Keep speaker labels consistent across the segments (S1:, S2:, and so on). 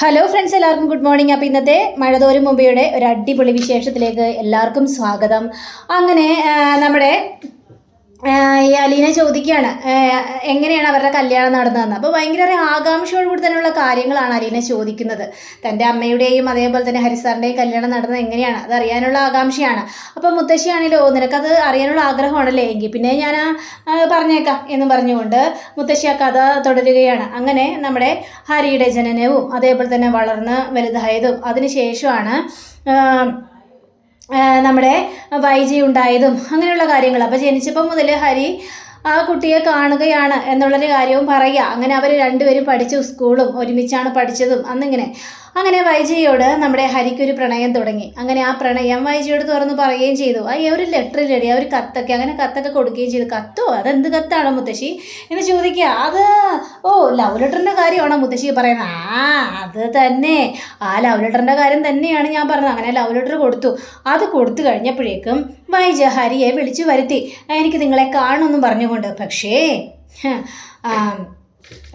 S1: Hello friends എല്ലാവർക്കും good morning അപ്പോൾ ഇന്നത്തെ മഴതോരും മുമ്പയുടെ ഒരു അടിപൊളി വിശേഷത്തിലേക്ക് എല്ലാവർക്കും സ്വാഗതം. അങ്ങനെ നമ്മുടെ ഈ അലീന ചോദിക്കുകയാണ് എങ്ങനെയാണ് അവരുടെ കല്യാണം നടന്നതെന്ന്. അപ്പോൾ ഭയങ്കര ഒരു ആകാംക്ഷയോട് തന്നെയുള്ള കാര്യങ്ങളാണ് അലീന ചോദിക്കുന്നത്. തന്റെ അമ്മയുടെയും അതേപോലെ തന്നെ ഹരിസാറിന്റെയും കല്യാണം നടന്നത് എങ്ങനെയാണ്? അത് അറിയാനുള്ള ആകാംക്ഷയാണ്. അപ്പോൾ മുത്തശ്ശിയാണല്ലോ നിനക്കത് അറിയാനുള്ള ആഗ്രഹമാണല്ലേ? എങ്കിൽ പിന്നെ ഞാൻ പറഞ്ഞേക്കാം എന്ന് പറഞ്ഞുകൊണ്ട് മുത്തശ്ശി ആ കഥ തുടരുകയാണ്. അങ്ങനെ നമ്മുടെ ഹരിയുടെ ജനനവും അതേപോലെ തന്നെ വളർന്ന് വലുതായതും. അതിനുശേഷമാണ് നമ്മുടെ വൈജി ഉണ്ടായതും അങ്ങനെയുള്ള കാര്യങ്ങൾ. അപ്പോൾ ജനിച്ചപ്പോൾ മുതൽ ഹരി ആ കുട്ടിയെ കാണുകയാണ് എന്നുള്ളൊരു കാര്യവും പറയുക. അങ്ങനെ അവർ രണ്ടുപേരും പഠിച്ചു സ്കൂളും ഒരുമിച്ചാണ് പഠിച്ചതും അന്നിങ്ങനെ. അങ്ങനെ വൈജിയോട് നമ്മുടെ ഹരിക്കൊരു പ്രണയം തുടങ്ങി. അങ്ങനെ ആ പ്രണയം വൈജിയോട് തുറന്ന് പറയുകയും ചെയ്തു. ആ ഒരു ലെറ്റർ റെഡി ആ ഒരു കത്തൊക്കെ. അങ്ങനെ കത്തൊക്കെ കൊടുക്കുകയും ചെയ്തു. കത്തോ? അതെന്ത് കത്താണോ മുത്തശ്ശി? എന്ന് ചോദിക്കുക. അത് ഓ ലവ് ലെറ്ററിന്റെ കാര്യമാണോ മുത്തശ്ശി പറയുന്നത്? ആ അത് തന്നെ. ആ ലവ് ലെറ്ററിന്റെ കാര്യം തന്നെയാണ് ഞാൻ പറഞ്ഞത്. അങ്ങനെ ലവ് ലെറ്റർ കൊടുത്തു. അത് കൊടുത്തു കഴിഞ്ഞപ്പോഴേക്കും വൈജ ഹരിയെ വിളിച്ചു വരുത്തി. എനിക്ക് നിങ്ങളെ കാണുമെന്നും പറഞ്ഞുകൊണ്ട്. പക്ഷേ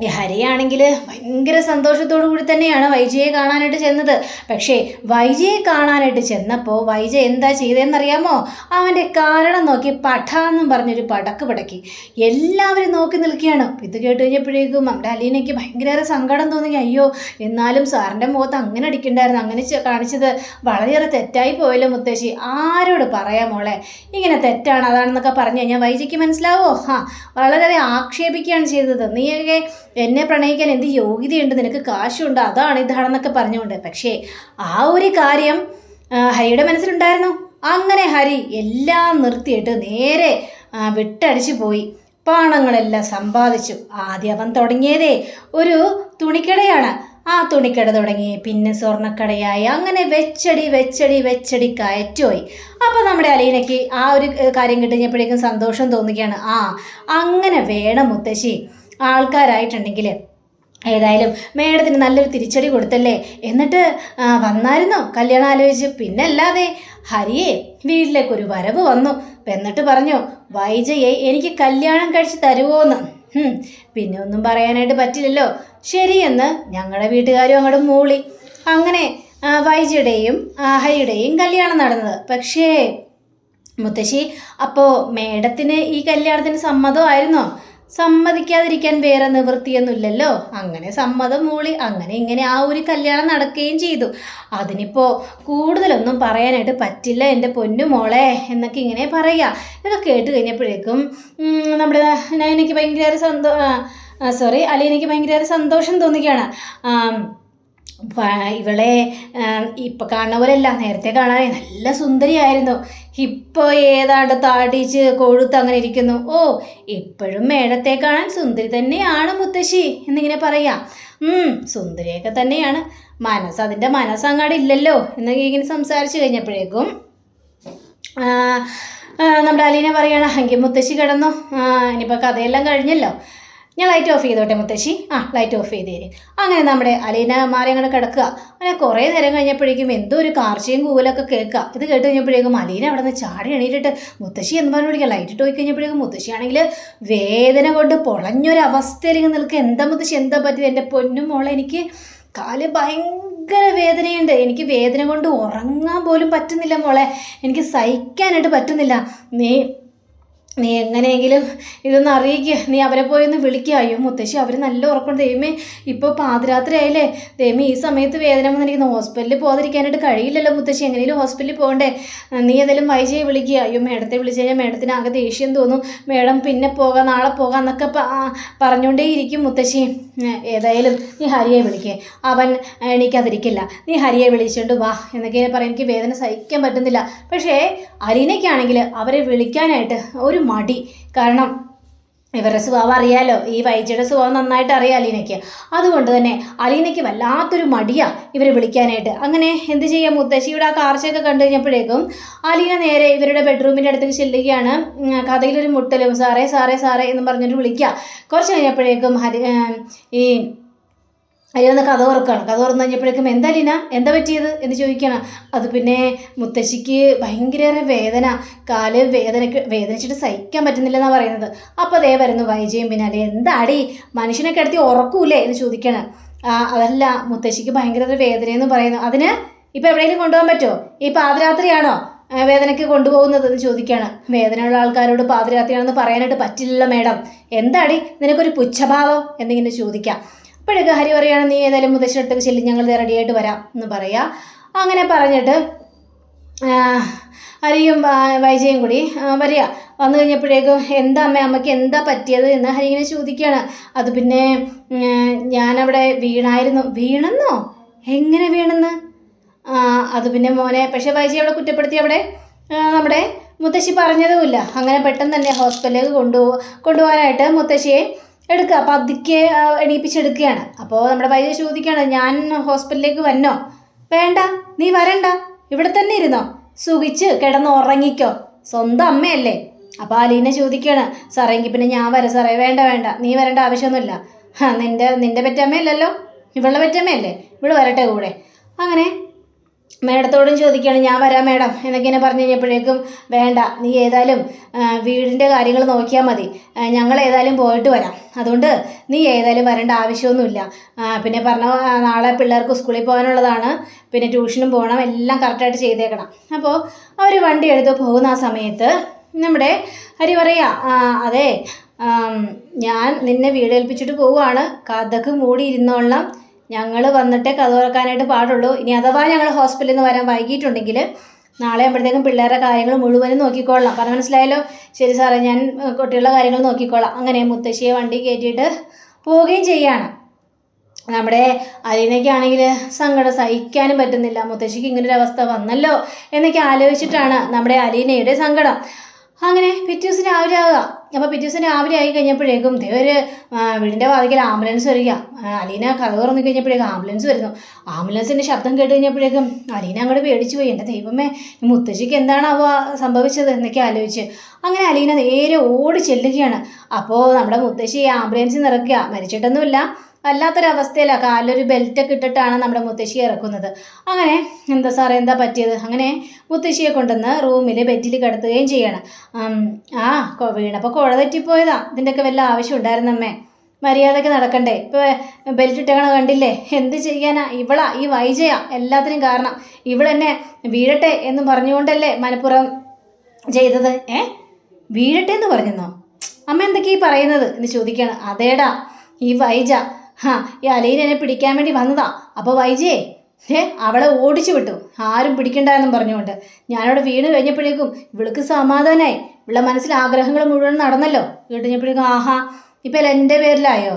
S1: ഹരിയാണെങ്കിൽ ഭയങ്കര സന്തോഷത്തോടു കൂടി തന്നെയാണ് വൈജയെ കാണാനായിട്ട് ചെന്നത്. പക്ഷേ വൈജയെ കാണാനായിട്ട് ചെന്നപ്പോൾ വൈജ എന്താ ചെയ്തതെന്നറിയാമോ? അവന്റെ കാരണം നോക്കി പഠാന്നും പറഞ്ഞൊരു പടക്ക് പടക്കി. എല്ലാവരും നോക്കി നിൽക്കുകയാണ്. ഇത് കേട്ട് കഴിഞ്ഞപ്പോഴേക്കും നമ്മുടെ അലീനയ്ക്ക് ഭയങ്കര സങ്കടം തോന്നി. അയ്യോ എന്നാലും സാറിന്റെ മുഖത്ത് അങ്ങനെ അടിക്കണ്ടായിരുന്നു. അങ്ങനെ കാണിച്ചത് വളരെയേറെ തെറ്റായി പോയല്ലോ മുത്തശ്ശി. ആരോട് പറയാം മോളെ? ഇങ്ങനെ തെറ്റാണ് അതാണെന്നൊക്കെ പറഞ്ഞു കഴിഞ്ഞാൽ വൈജയ്ക്ക് മനസ്സിലാവോ? ആ വളരെയേറെ ആക്ഷേപിക്കുകയാണ് ചെയ്തത്. നീയൊക്കെ എന്നെ പ്രണയിക്കാൻ എന്ത് യോഗ്യതയുണ്ട്? നിനക്ക് കാശുണ്ട്. അതാണ് ഇതാണെന്നൊക്കെ പറഞ്ഞുകൊണ്ട്. പക്ഷേ ആ ഒരു കാര്യം ഹരിയുടെ മനസ്സിലുണ്ടായിരുന്നു. അങ്ങനെ ഹരി എല്ലാം നിർത്തിയിട്ട് നേരെ വിട്ടടിച്ച് പോയി. പാണങ്ങളെല്ലാം സമ്പാദിച്ചു. ആദ്യം അവൻ തുടങ്ങിയതേ ഒരു തുണിക്കടയാണ്. ആ തുണിക്കട തുടങ്ങി. പിന്നെ സ്വർണക്കടയായി. അങ്ങനെ വെച്ചടി വെച്ചടി വെച്ചടി കയറ്റുപോയി. അപ്പോൾ നമ്മുടെ അലീനയ്ക്ക് ആ ഒരു കാര്യം കിട്ടിയപ്പോഴേക്കും സന്തോഷം തോന്നുകയാണ്. ആ അങ്ങനെ വേണം മുത്തശ്ശി. ആൾക്കാരായിട്ടുണ്ടെങ്കിൽ ഏതായാലും മേഡത്തിന് നല്ലൊരു തിരിച്ചടി കൊടുത്തല്ലേ? എന്നിട്ട് വന്നായിരുന്നു? കല്യാണം ആലോചിച്ച്. പിന്നെ അല്ലാതെ ഹരിയെ വീട്ടിലേക്ക് ഒരു വരവ് വന്നു. എന്നിട്ട് പറഞ്ഞു വൈജയെ എനിക്ക് കല്യാണം കഴിച്ച് തരുമോന്ന് എന്ന് പിന്നെ ഒന്നും പറയാനായിട്ട് പറ്റില്ലല്ലോ. ശരിയെന്ന് ഞങ്ങളുടെ വീട്ടുകാരും അങ്ങോട്ട് മൂളി. അങ്ങനെ വൈജയുടെയും ഹരിയുടെയും കല്യാണം നടന്നത്. പക്ഷേ മുത്തശ്ശി അപ്പോൾ മേഡത്തിന് ഈ കല്യാണത്തിന് സമ്മതമായിരുന്നോ? സമ്മതിക്കാതിരിക്കാൻ വേറെ നിവൃത്തിയൊന്നുമില്ലല്ലോ. അങ്ങനെ സമ്മതം മൂളി അങ്ങനെ ഇങ്ങനെ ആ ഒരു കല്യാണം നടക്കുകയും ചെയ്തു. അതിനിപ്പോൾ കൂടുതലൊന്നും പറയാനായിട്ട് പറ്റില്ല എന്റെ പൊന്നു മോളെ എന്നൊക്കെ ഇങ്ങനെ പറയുക ഇതൊക്കെ കേട്ട് കഴിഞ്ഞപ്പോഴേക്കും നമ്മുടെ എനിക്ക് ഭയങ്കര സന്തോ സോറി അലീനയ്ക്ക് ഭയങ്കര സന്തോഷം പ- ഇവളെ ഇപ്പം കാണുന്ന പോലെയല്ല നേരത്തെ കാണാനേ നല്ല സുന്ദരിയായിരുന്നു. ഇപ്പോൾ ഏതാണ്ട് താടിച്ച് കൊഴുത്ത് അങ്ങനെ ഇരിക്കുന്നു. ഓ എപ്പോഴും മേടത്തെ കാണാൻ സുന്ദരി തന്നെയാണ് മുത്തശ്ശി എന്നിങ്ങനെ പറയാം. സുന്ദരിയൊക്കെ തന്നെയാണ്. മനസ്സ് അതിന്റെ മനസ്സങ്ങാടെ ഇല്ലല്ലോ എന്നൊക്കെ ഇങ്ങനെ സംസാരിച്ച് കഴിഞ്ഞപ്പോഴേക്കും നമ്മുടെ അലീന പറയണ എങ്കിൽ മുത്തശ്ശി കിടന്നു? ഇനിയിപ്പോൾ കഥയെല്ലാം കഴിഞ്ഞല്ലോ. ഞാൻ ലൈറ്റ് ഓഫ് ചെയ്തോട്ടെ മുത്തശ്ശി? ആ ലൈറ്റ് ഓഫ് ചെയ്ത് തരും അങ്ങനെ നമ്മുടെ അലീന മാറി കിടക്കുക. അങ്ങനെ കുറേ നേരം കഴിഞ്ഞപ്പോഴേക്കും എന്തോ ഒരു കാർച്ചയും കൂലൊക്കെ കേൾക്കുക. ഇത് കേട്ട് കഴിഞ്ഞപ്പോഴേക്കും അലീന അവിടെ നിന്ന് ചാടി എണീറ്റിട്ട് മുത്തശ്ശി എന്ന് പറഞ്ഞു വിളിക്കുക ലൈറ്റ് ഇട്ട് പോയി കഴിഞ്ഞപ്പോഴേക്കും മുത്തശ്ശിയാണെങ്കിൽ വേദന കൊണ്ട് പൊളഞ്ഞൊരവസ്ഥയിൽ നിൽക്കുക. എന്താ മുത്തശ്ശി എന്താ പറ്റിയത്? എന്റെ പൊന്നും മോളെ എനിക്ക് കാൽ ഭയങ്കര വേദനയുണ്ട്. എനിക്ക് വേദന കൊണ്ട് ഉറങ്ങാൻ പോലും പറ്റുന്നില്ല മോളെ. എനിക്ക് സഹിക്കാനായിട്ട് പറ്റുന്നില്ല. നീ നീ എങ്ങനെയെങ്കിലും ഇതൊന്ന് അറിയിക്കുക നീ അവരെ പോയി ഒന്ന് വിളിക്കുക അയ്യോ മുത്തശ്ശി അവർ നല്ല ഉറക്കം. ദൈവമേ ഇപ്പോൾ പാതിരാത്രി ആയില്ലേ? ദൈവമേ ഈ സമയത്ത് വേദന വന്നിരിക്കുന്നു. ഹോസ്പിറ്റലിൽ പോകാതിരിക്കാനായിട്ട് കഴിയില്ലല്ലോ മുത്തശ്ശി. എങ്ങനെയും ഹോസ്പിറ്റലിൽ പോകണ്ടേ? നീ ഏതെങ്കിലും വൈജയെ വിളിക്കുക അയ്യോ മേഡത്തെ വിളിച്ചു കഴിഞ്ഞാൽ മേഡത്തിന് ദേഷ്യം തോന്നും. മേഡം പിന്നെ പോകാം നാളെ പോകാം എന്നൊക്കെ പറഞ്ഞുകൊണ്ടേ ഇരിക്കും മുത്തശ്ശി. ഏതായാലും നീ ഹരിയെ വിളിക്കേ. അവൻ എണീക്കാതിരിക്കില്ല. നീ ഹരിയെ വിളിച്ചുകൊണ്ട് വാ എന്നൊക്കെ പറയാൻ എനിക്ക് വേദന സഹിക്കാൻ പറ്റുന്നില്ല. പക്ഷേ അലീനയ്ക്കാണെങ്കിൽ അവരെ വിളിക്കാനായിട്ട് ഒരു മടി. കാരണം ഇവരുടെ സ്വഭാവം അറിയാലോ? ഈ വൈജയുടെ സ്വഭാവം നന്നായിട്ട് അറിയാം അലീനയ്ക്ക്. അതുകൊണ്ട് തന്നെ അലീനയ്ക്ക് വല്ലാത്തൊരു മടിയാ ഇവരെ വിളിക്കാനായിട്ട്. അങ്ങനെ എന്ത് ചെയ്യാം മുത്തശ്ശിയുടെ ആ കാർച്ചയൊക്കെ കണ്ടു കഴിഞ്ഞപ്പോഴേക്കും അലീന നേരെ ഇവരുടെ ബെഡ്റൂമിന്റെ അടുത്തേക്ക് ചെല്ലുകയാണ്. കഥയിലൊരു മുട്ടലും സാറേ സാറേ സാറേ എന്ന് പറഞ്ഞിട്ട് വിളിക്കുക. കുറച്ച് കഴിഞ്ഞപ്പോഴേക്കും ഹരി ഏം, ഈ അതിലൊന്ന് കഥ തുറക്കുകയാണ് കഥ തുറന്നു കഴിഞ്ഞപ്പോഴേക്കും എന്താ ലീന? എന്താ പറ്റിയത്? എന്ന് ചോദിക്കണം അത് പിന്നെ മുത്തശ്ശിക്ക് ഭയങ്കര വേദന. കാൽ വേദന വേദനിച്ചിട്ട് സഹിക്കാൻ പറ്റുന്നില്ലെന്നാണ് പറയുന്നത്. അപ്പോൾ അതേ വരുന്നു വൈജയും പിന്നെ അല്ലെ എന്താടി? മനുഷ്യനെ കിടത്തി ഉറക്കൂലേ? എന്ന് ചോദിക്കണം അതല്ല മുത്തശ്ശിക്ക് ഭയങ്കര വേദന വേദനയെന്ന് പറയുന്നു. അതിന് ഇപ്പം എവിടെയെങ്കിലും കൊണ്ടുപോകാൻ പറ്റുമോ ഈ പാതിരാത്രിയാണോ വേദനയ്ക്ക് കൊണ്ടുപോകുന്നത്? എന്ന് ചോദിക്കുകയാണ്. വേദനയുള്ള ആൾക്കാരോട് പാതിരാത്രിയാണെന്ന് പറയാനായിട്ട് പറ്റില്ലല്ലോ മേഡം. എന്താടി? നിനക്കൊരു പുച്ഛഭാവം? എന്നിങ്ങനെ ചോദിക്കാം അപ്പോഴൊക്കെ ഹരി പറയുകയാണ് നീ ഏതായാലും മുത്തശ്ശിയുടെ അടുത്തേക്ക് ചെല്ലി ഞങ്ങൾ റെഡിയായിട്ട് വരാം എന്ന് പറയാം. അങ്ങനെ പറഞ്ഞിട്ട് ഹരിയും വൈജയും കൂടി വരിക. വന്നു കഴിഞ്ഞപ്പോഴേക്കും എന്താ അമ്മ അമ്മയ്ക്ക് എന്താ പറ്റിയത്? എന്ന് ഹരി ഇങ്ങനെ ചോദിക്കുകയാണ് അത് പിന്നെ ഞാനവിടെ വീണായിരുന്നു. വീണെന്നോ? എങ്ങനെ വീണെന്ന്? അത് പിന്നെ മോനെ പക്ഷേ വൈജി അവിടെ കുറ്റപ്പെടുത്തി അവിടെ നമ്മുടെ മുത്തശ്ശി പറഞ്ഞതുമില്ല. അങ്ങനെ പെട്ടെന്ന് തന്നെ ഹോസ്പിറ്റലിലേക്ക് കൊണ്ടു കൊണ്ടുപോകാനായിട്ട് മുത്തശ്ശിയെ എടുക്കുക. പതുക്കെ എണീപ്പിച്ചെടുക്കുകയാണ്. അപ്പോൾ നമ്മുടെ വൈദ്യ ചോദിക്കുകയാണ് ഞാൻ ഹോസ്പിറ്റലിലേക്ക് വന്നോ? വേണ്ട. നീ വരണ്ട. ഇവിടെ തന്നെ ഇരുന്നോ. സുഖിച്ച് കിടന്ന് ഉറങ്ങിക്കോ. സ്വന്തം അമ്മയല്ലേ. അപ്പോൾ അലീന ചോദിക്കുകയാണ് സാറേ എങ്കിൽ പിന്നെ ഞാൻ വരാം. സാറേ വേണ്ട വേണ്ട. നീ വരേണ്ട ആവശ്യമൊന്നുമില്ല. നിന്റെ നിന്റെ പെറ്റമ്മയല്ലല്ലോ. ഇവളുടെ പെറ്റമ്മയല്ലേ. ഇവിടെ വരട്ടെ കൂടെ. അങ്ങനെ മേഡത്തോടും ചോദിക്കുകയാണ് ഞാൻ വരാം മേഡം എന്നൊക്കെ പറഞ്ഞു കഴിഞ്ഞപ്പോഴേക്കും വേണ്ട നീ ഏതായാലും വീടിന്റെ കാര്യങ്ങൾ നോക്കിയാൽ മതി. ഞങ്ങൾ ഏതായാലും പോയിട്ട് വരാം. അതുകൊണ്ട് നീ ഏതായാലും വരേണ്ട ആവശ്യമൊന്നുമില്ല. പിന്നെ പറഞ്ഞ നാളെ പിള്ളേർക്ക് സ്കൂളിൽ പോകാനുള്ളതാണ്. പിന്നെ ട്യൂഷനും പോകണം എല്ലാം കറക്റ്റായിട്ട് ചെയ്തേക്കണം. അപ്പോൾ അവർ വണ്ടി എടുത്ത് പോകുന്ന ആ സമയത്ത് നമ്മുടെ ഹരി പറയാ അതെ ഞാൻ നിന്നെ വീടേൽപ്പിച്ചിട്ട് പോവുകയാണ്. കഥക്ക് മൂടിയിരുന്നോളാം ഞങ്ങൾ വന്നിട്ടേ കഥ തുറക്കാനായിട്ട് പാടുള്ളൂ. ഇനി അഥവാ ഞങ്ങൾ ഹോസ്പിറ്റലിൽ നിന്ന് വരാൻ വൈകിട്ടുണ്ടെങ്കിൽ നാളെ ആകുമ്പോഴത്തേക്കും പിള്ളേരുടെ കാര്യങ്ങൾ മുഴുവനും നോക്കിക്കോളാം പറഞ്ഞ മനസ്സിലായല്ലോ? ശരി സാറേ ഞാൻ കുട്ടികളുടെ കാര്യങ്ങൾ നോക്കിക്കോളാം. അങ്ങനെ മുത്തശ്ശിയെ വണ്ടി കയറ്റിയിട്ട് പോവുകയും ചെയ്യാണ്. നമ്മുടെ അതിനൊക്കെയാണെങ്കിൽ സങ്കടം സഹിക്കാനും പറ്റുന്നില്ല. മുത്തശ്ശിക്ക് ഇങ്ങനൊരവസ്ഥ വന്നല്ലോ എന്നൊക്കെ ആലോചിച്ചിട്ടാണ് നമ്മുടെ അലീനയുടെ സങ്കടം. അങ്ങനെ പിറ്റേ ദിവസം രാവിലെ ആകുക അപ്പോൾ പിറ്റേ ദിവസം രാവിലെ ആയി കഴിഞ്ഞപ്പോഴേക്കും ഒരു വീടിന്റെ വാതിക്കൽ ആംബുലൻസ് വരിക. അലീന കഥ തുറന്നു കഴിഞ്ഞപ്പോഴേക്കും ആംബുലൻസ് വരുന്നു. ആംബുലൻസിന്റെ ശബ്ദം കേട്ട് കഴിഞ്ഞപ്പോഴേക്കും അലീന അങ്ങോട്ട് പേടിച്ചു പോയി. എന്റെ ദൈവമേ ഈ എന്താണ് അവ സംഭവിച്ചത്? എന്നൊക്കെ ആലോചിച്ച്. അങ്ങനെ അലീന നേരെ ഓടി ചെല്ലുകയാണ്. അപ്പോൾ നമ്മുടെ മുത്തശ്ശി ആംബുലൻസിൽ നിറക്കുക മരിച്ചിട്ടൊന്നുമില്ല. വല്ലാത്തൊരവസ്ഥയിലാണ് കാലിലൊരു ബെൽറ്റൊക്കെ ഇട്ടിട്ടാണ് നമ്മുടെ മുത്തശ്ശി ഇറക്കുന്നത്. അങ്ങനെ എന്താ സാറേ എന്താ പറ്റിയത്? അങ്ങനെ മുത്തശ്ശിയെ കൊണ്ടുവന്ന് റൂമിൽ ബെഡിൽ കിടത്തുകയും ചെയ്യണം. ആ വീണപ്പോൾ കുഴ തെറ്റിപ്പോയതാ. ഇതിന്റെയൊക്കെ വല്ല ആവശ്യം ഉണ്ടായിരുന്നമ്മേ മര്യാദയ്ക്ക് നടക്കണ്ടേ. ഇപ്പോൾ ബെൽറ്റ് ഇട്ടേക്കണ കണ്ടില്ലേ? എന്ത് ചെയ്യാനാ? ഇവളാ ഈ വൈജയ. എല്ലാത്തിനും കാരണം. ഇവളെന്നെ വീഴട്ടെ എന്ന് പറഞ്ഞുകൊണ്ടല്ലേ മനഃപ്പുറം ചെയ്തത്. ഏ? വീഴട്ടെ എന്ന് പറഞ്ഞെന്നോ? അമ്മ എന്തൊക്കെയാ ഈ പറയുന്നത്? എന്ന് ചോദിക്കുകയാണ്. അതേടാ ഈ വൈജ ഹാ ഈ അലീന എന്നെ പിടിക്കാൻ വേണ്ടി വന്നതാ. അപ്പോൾ വൈജേ ഏ അവളെ ഓടിച്ചു വിട്ടു. ആരും പിടിക്കണ്ടായെന്നും പറഞ്ഞുകൊണ്ട്. ഞാനവിടെ വീണ് കഴിഞ്ഞപ്പോഴേക്കും ഇവൾക്ക് സമാധാനമായി ഇവളുടെ മനസ്സിൽ ആഗ്രഹങ്ങൾ മുഴുവൻ നടന്നല്ലോ. കേട്ടുകഴിഞ്ഞപ്പോഴേക്കും ആഹാ ഇപ്പം അല്ല എന്റെ പേരിലായോ?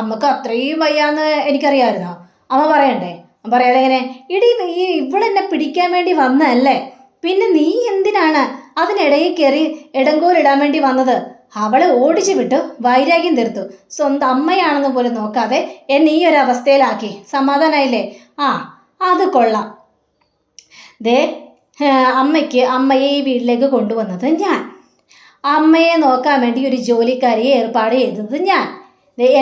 S1: അമ്മയ്ക്ക് അത്രയും വയ്യാന്ന് എനിക്കറിയാമായിരുന്നോ? അമ്മ പറയണ്ടേ? അമ്മ പറയാതെ എങ്ങനെ ഇടി ഈ ഇവളെന്നെ പിടിക്കാൻ വേണ്ടി വന്നതല്ലേ? പിന്നെ നീ എന്തിനാണ് അതിനിടയിൽ കയറി ഇടങ്കോലിടാൻ വേണ്ടി വന്നത്? അവളെ ഓടിച്ചു വിട്ടു വൈരാഗ്യം തീർത്തു. സ്വന്തം അമ്മയാണെന്ന് പോലും നോക്കാതെ എന്നെ ഈ ഒരു അവസ്ഥയിലാക്കി. സമാധാനമായില്ലേ ആ അത് കൊള്ളാം. ദേ അമ്മയ്ക്ക് അമ്മയെ ഈ വീട്ടിലേക്ക് കൊണ്ടുവന്നത് ഞാൻ. അമ്മയെ നോക്കാൻ വേണ്ടി ഒരു ജോലിക്കാരിയെ ഏർപ്പാട് ചെയ്തത് ഞാൻ.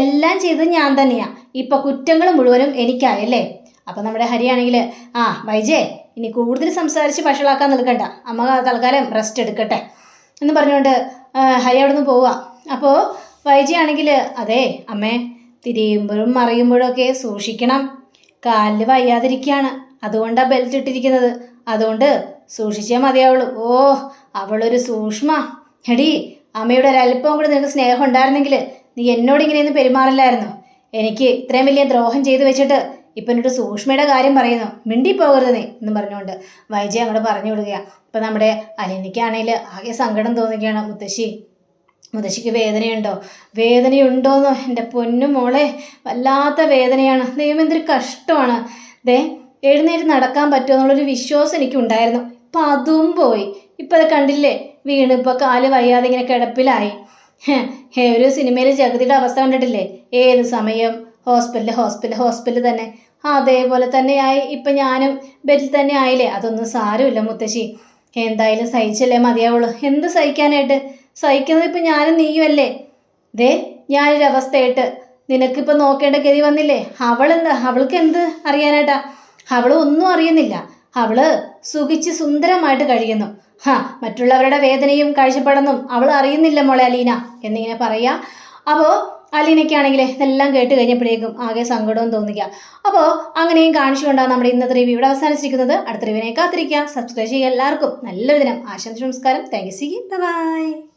S1: എല്ലാം ചെയ്തത് ഞാൻ തന്നെയാണ് ഇപ്പം കുറ്റങ്ങൾ മുഴുവനും എനിക്കായല്ലേ? അപ്പം നമ്മുടെ ഹരിയാണെങ്കിൽ ആ വൈജേ ഇനി കൂടുതൽ സംസാരിച്ച് വഷളാക്കാൻ നിൽക്കണ്ട. അമ്മ തൽക്കാലം റെസ്റ്റ് എടുക്കട്ടെ. എന്ന് പറഞ്ഞുകൊണ്ട് ഹരി അവിടെ നിന്ന് പോവുക അപ്പോൾ വൈജിയാണെങ്കിൽ അതെ അമ്മേ തിരിയുമ്പോഴും മറിയുമ്പോഴൊക്കെ സൂക്ഷിക്കണം. കാലിൽ വയ്യാതിരിക്കുകയാണ്. അതുകൊണ്ടാണ് ബെൽറ്റ് ഇട്ടിരിക്കുന്നത്. അതുകൊണ്ട് സൂക്ഷിച്ചേ മതിയാവുള്ളൂ. ഓ അവളൊരു സൂക്ഷ്മ. എടി അമ്മയുടെ ഒരല്പം കൂടി നിനക്ക് സ്നേഹം ഉണ്ടായിരുന്നെങ്കിൽ നീ എന്നോട് ഇങ്ങനെയൊന്നും പെരുമാറില്ലായിരുന്നു. എനിക്ക് ഇത്രയും വലിയ ദ്രോഹം ചെയ്തു വെച്ചിട്ട് ഇപ്പം എന്നിട്ട് സൂക്ഷ്മയുടെ കാര്യം പറയുന്നു. മിണ്ടി പോകരുത് നീ എന്ന് പറഞ്ഞുകൊണ്ട് വൈജയ അങ്ങോട്ട് പറഞ്ഞു വിടുകയാണ് ഇപ്പം നമ്മുടെ അലിനിക്കാണെങ്കിൽ ആകെ സങ്കടം തോന്നുകയാണ് മുത്തശ്ശി മുത്തശ്ശിക്ക് വേദനയുണ്ടോ? വേദനയുണ്ടോന്നോ? എന്റെ പൊന്നു മോളെ വല്ലാത്ത വേദനയാണ്. ദൈവം എന്തൊരു കഷ്ടമാണ്. ദേ എഴുന്നേറ്റ് നടക്കാൻ പറ്റുമോ എന്നുള്ളൊരു വിശ്വാസം എനിക്കുണ്ടായിരുന്നു. ഇപ്പം അതും പോയി. ഇപ്പം അത് കണ്ടില്ലേ? വീണ് ഇപ്പോൾ കാൽ വയ്യാതെ ഇങ്ങനെ കിടപ്പിലായി. ഒരു സിനിമയിൽ ജഗതിയുടെ അവസ്ഥ കണ്ടിട്ടില്ലേ? ഏത് സമയം? ഹോസ്പിറ്റൽ ഹോസ്പിറ്റൽ ഹോസ്പിറ്റൽ തന്നെ. അതേപോലെ തന്നെയായി. ഇപ്പം ഞാനും ബെഡിൽ തന്നെ ആയില്ലേ? അതൊന്നും സാരമില്ല മുത്തശ്ശി. എന്തായാലും സഹിച്ചല്ലേ മതിയാവുള്ളൂ. എന്ത് സഹിക്കാനായിട്ട്? സഹിക്കുന്നത് ഇപ്പം ഞാനും നീയും അല്ലേ ദേ ഞാനൊരു അവസ്ഥയായിട്ട്. നിനക്കിപ്പോൾ നോക്കേണ്ട ഗതി വന്നില്ലേ? അവളെന്താ? അവൾക്ക് എന്ത് അറിയാനായിട്ടാ? അവൾ ഒന്നും അറിയുന്നില്ല. അവൾ സുഖിച്ച് സുന്ദരമായിട്ട് കഴിയുന്നു. ഹാ മറ്റുള്ളവരുടെ വേദനയും കാഴ്ചപ്പാടൊന്നും അവൾ അറിയുന്നില്ല മോളെ അലീന. എന്നിങ്ങനെ പറയാ. അപ്പോൾ അലീനയ്ക്കാണെങ്കിൽ ഇതെല്ലാം കേട്ട് കഴിഞ്ഞപ്പോഴേക്കും ആകെ സങ്കടവും തോന്നിക്കുക അപ്പോൾ അങ്ങനെയും കാണിച്ചുകൊണ്ടാണ് നമ്മുടെ ഇന്നത്തെ റിവ്യൂ ഇവിടെ അവസാനിച്ചിരിക്കുന്നത്. അടുത്ത റിവ്യൂവിനെ കാത്തിരിക്കുക സബ്സ്ക്രൈബ് ചെയ്യുക എല്ലാവർക്കും. നല്ലൊരു ദിനം. ആശംസ നമസ്കാരം. Thank you C by